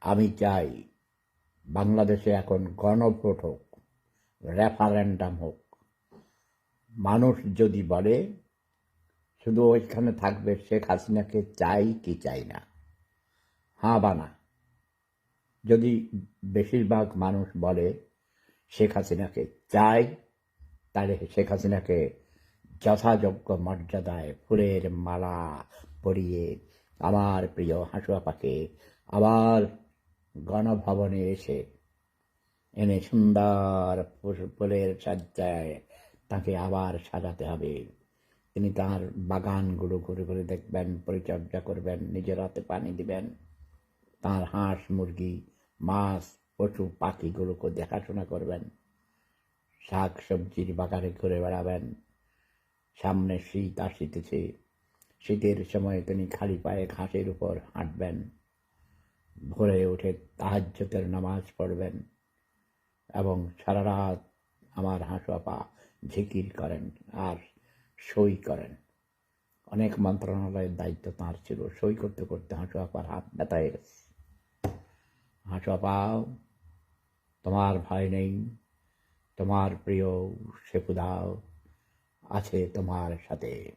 আমি চাই বাংলাদেশে এখন গণভোট হোক, রেফারেন্ডাম হোক। মানুষ যদি বলে, শুধু ওইখানে থাকবে শেখ হাসিনাকে চাই কি চাই না? হ্যাঁ বা না? যদি বেশিরভাগ মানুষ বলে, শেখ হাসিনাকে চাই, তাহলে শেখ হাসিনাকে যথাযোগ্য মর্যাদায় ফুলের মালা পরিয়ে আমার প্রিয় হাঁসুয়াপাকে আবার গণভবনে এসে এনে সুন্দর ফুল- ফুলের সজ্জায় তাকে আবার সাজাতে হবে। তিনি তার বাগানগুলো ঘুরে ঘুরে দেখবেন, পরিচর্যা করবেন, নিজের হাতে পানি দিবেন। তার হাঁস, মুরগি, মাছ, পশু, পাখিগুলোকে দেখাশোনা করবেন। শাক সবজির বাগানে ঘুরে বেড়াবেন। সামনে শীত আসিতেছে। শীতের সময় তিনি খালি পায়ে ঘাসের উপর হাঁটবেন। ভোরে উঠে তাহাজ্যতের নামাজ পড়বেন এবং সারা রাত আমার হাঁসুয়াপা ঝিকির করেন আর সই করেন। অনেক মন্ত্রণালয়ের দায়িত্ব তাঁর ছিল সই করতে করতে হাঁসুয়াপার হাত ব্যথা হয়ে গেছে তোমার ভয় নেই, তোমার প্রিয় সেপুদাও আছে তোমার সাথে।